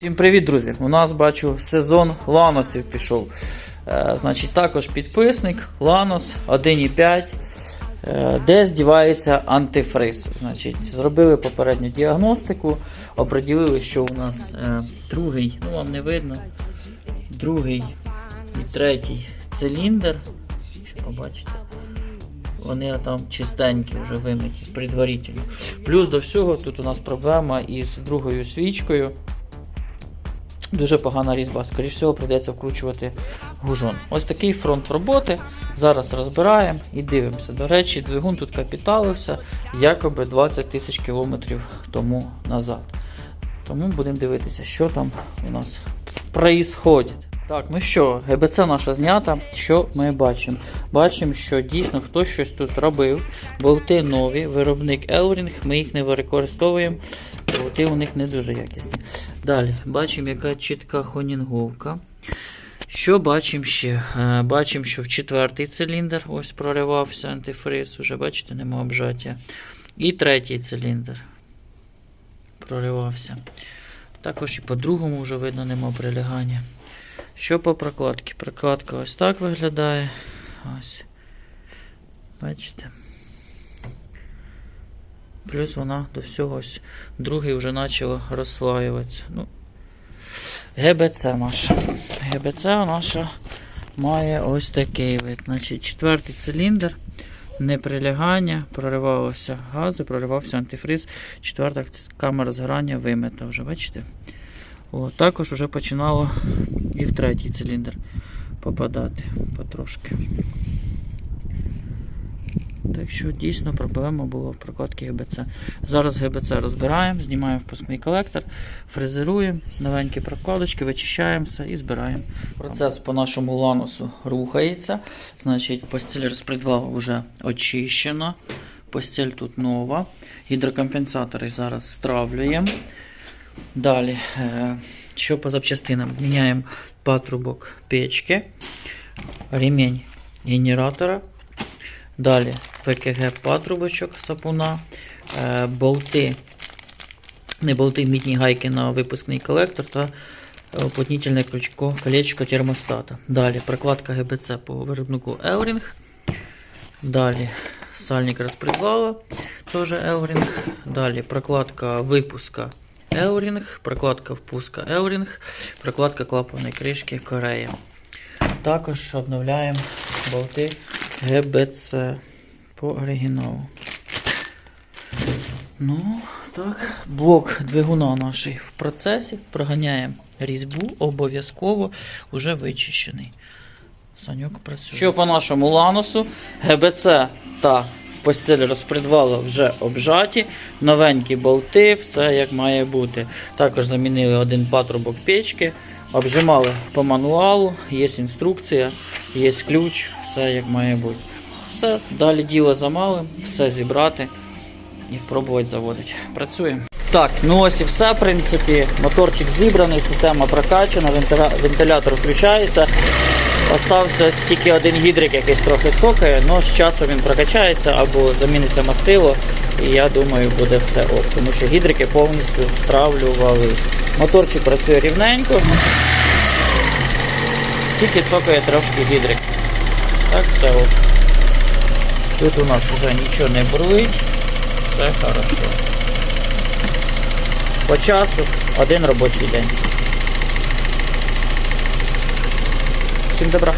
Всім привіт, друзі! У нас бачу сезон ланосів пішов. Е, значить, також підписник Ланос 1.5, е, де здівається антифриз. Значить, зробили попередню діагностику, оприділили, що у нас е, другий, ну вам не видно, другий і третій циліндр. Що побачите? Вони там чистенькі вже вимиті предварительно. Плюс до всього тут у нас проблема із другою свічкою. Дуже погана різьба. Скоріше всього, прийдеться вкручувати гужон. Ось такий фронт роботи. Зараз розбираємо і дивимося. До речі, двигун тут капіталився якоби 20 тисяч кілометрів тому назад. Тому будемо дивитися, що там у нас проїсходить. Так, ну що, ГБЦ наша знята. Що ми бачимо? Бачимо, що дійсно хтось щось тут робив. Болти нові, виробник Elring, ми їх не використовуємо. Болти у них не дуже якісні. Далі, бачимо, яка чітка хонінговка. Що бачимо ще? Е, Бачимо, що в четвертий циліндр ось проривався антифриз, уже бачите, нема обжаття. І третій циліндр проривався. Також і по другому вже видно нема прилягання. Що по прокладці? Прокладка ось так виглядає. Ось. Бачите? Плюс вона до всього ось другий вже почала розслаюватися. Ну, ГБЦ наша. ГБЦ наша має ось такий вид. Значить, четвертий циліндр, неприлягання, проривалися гази, проривався антифриз. Четверта камера згорання вимита вже, бачите? О, також вже починало і в третій циліндр попадати потрошки. Так що дійсно проблема була в прокладці ГБЦ. Зараз ГБЦ розбираємо, знімаємо впускний колектор, фрезеруємо, новенькі прокладочки, вичищаємося і збираємо. Процес по нашому ланосу рухається. Значить, постіль розпредвал вже очищена. Постіль тут нова. Гідрокомпенсатори зараз стравлюємо. Далі, е, що по запчастинам? Міняємо патрубок печки, ремінь генератора. Далі. ПКГ патрубочок сапуна, е, болти, не болти, мідні гайки на випускний колектор та е, уплотнительне крючко, колечко термостата. Далі. Прокладка ГБЦ по виробнику Elring. Далі. Сальник розпредвала, теж Elring. Далі. Прокладка випуска Elring, прокладка впуска Elring, прокладка клапаної кришки Корея. Також обновляємо болти ГБЦ по оригіналу. Ну, так, блок двигуна наш в процесі. Проганяємо різьбу, обов'язково вже вичищений. Саньок працює. Що по нашому ланосу? ГБЦ та постель розпредвала вже обжаті, новенькі болти, все як має бути. Також замінили один патрубок печки, обжимали по мануалу, є інструкція, є ключ, все як має бути. Все, далі діло за малим, все зібрати і пробувати заводити. Працюємо. Так, ну ось і все, в принципі. Моторчик зібраний, система прокачана, вентилятор включається. Остався тільки один гідрик, якийсь трохи цокає, але з часом він прокачається або заміниться мастило. І я думаю, буде все ок. Тому що гідрики повністю стравлювались. Моторчик працює рівненько. Тільки цокає трошки гідрик. Так, все ок. Тут у нас вже нічого не бурлить. Все хорошо. По часу один робочий день. Всім добра.